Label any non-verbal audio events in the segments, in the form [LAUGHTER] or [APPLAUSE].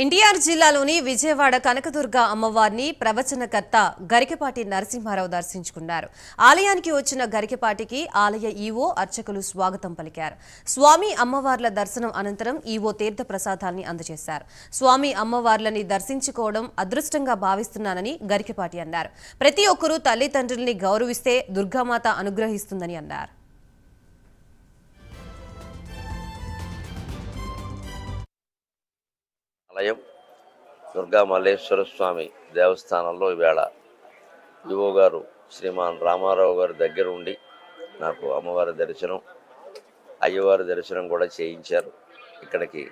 ఎన్టీఆర్ జిల్లాలోని విజయవాడ కనకదుర్గ అమ్మవారిని ప్రవచనకర్త గరికపాటి నరసింహారావు దర్శించుకున్నారు. ఆలయానికి వచ్చిన గరికపాటికి ఆలయ ఈవో అర్చకులు స్వాగతం పలికారు. స్వామి అమ్మవార్ల దర్శనం అనంతరం ఈవో తీర్థ ప్రసాదాల్ని అందజేశారు. స్వామి అమ్మవార్లని దర్శించుకోవడం అదృష్టంగా భావిస్తున్నానని గరికపాటి అన్నారు. ప్రతి ఒక్కరూ తల్లిదండ్రుల్ని గౌరవిస్తే దుర్గామాత అనుగ్రహిస్తుందని అన్నారు. ఆలయం దుర్గా మల్లేశ్వర స్వామి దేవస్థానంలో ఈవేళ యువో గారు శ్రీమాన్ రామారావు గారి దగ్గర ఉండి నాకు అమ్మవారి దర్శనం అయ్యవారి దర్శనం కూడా చేయించారు. ఇక్కడికి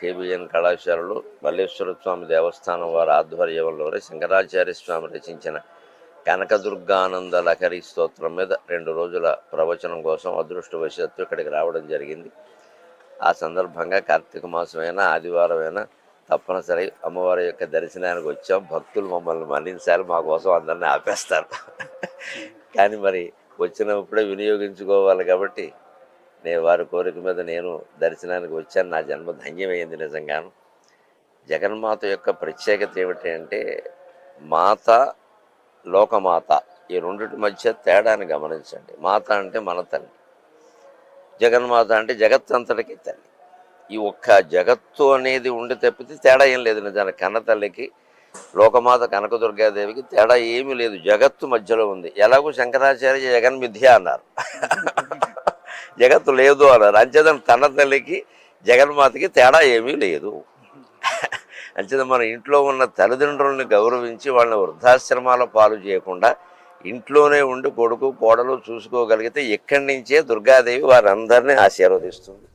కేబిఎన్ కళాశాలలో మల్లేశ్వర స్వామి దేవస్థానం వారి ఆధ్వర్యంలోనే శంకరాచార్య స్వామి రచించిన కనకదుర్గానంద లహరి స్తోత్రం మీద రెండు రోజుల ప్రవచనం కోసం అదృష్టవశాత్తు ఇక్కడికి రావడం జరిగింది. ఆ సందర్భంగా కార్తీక మాసమైనా ఆదివారమైనా తప్పనిసరి అమ్మవారి యొక్క దర్శనానికి వచ్చాం. భక్తులు మమ్మల్ని మన్నించాలి మా కోసం అందరినీ ఆపేస్తారు. కానీ మరి వచ్చినప్పుడే వినియోగించుకోవాలి కాబట్టి నేను వారి కోరిక మీద నేను దర్శనానికి వచ్చాను. నా జన్మ ధన్యమైంది నిజంగాను. జగన్మాత యొక్క ప్రత్యేకత ఏమిటి అంటే మాత లోకమాత ఈ రెండిటి మధ్య తేడాన్ని గమనించండి. మాత అంటే మన తల్లి. జగన్మాత అంటే జగత్తంతటికి తల్లి. ఈ ఒక్క జగత్తు అనేది ఉండి తప్పితే తేడా ఏం లేదు నిజానికి. కన్నతల్లికి లోకమాత కనకదుర్గాదేవికి తేడా ఏమీ లేదు. జగత్తు మధ్యలో ఉంది. ఎలాగో శంకరాచార్య జగన్ మిథ్య అన్నారు. [LAUGHS] జగత్తు లేదు అన్నారు. అంచేతను తన తల్లికి జగన్మాతకి తేడా ఏమీ లేదు. [LAUGHS] అంచేత మన ఇంట్లో ఉన్న తల్లిదండ్రులను గౌరవించి వాళ్ళని వృద్ధాశ్రమాల పాలు చేయకుండా ఇంట్లోనే ఉండి కొడుకు కోడలు చూసుకోగలిగితే ఇక్కడి నుంచే దుర్గాదేవి వారందరినీ ఆశీర్వదిస్తుంది.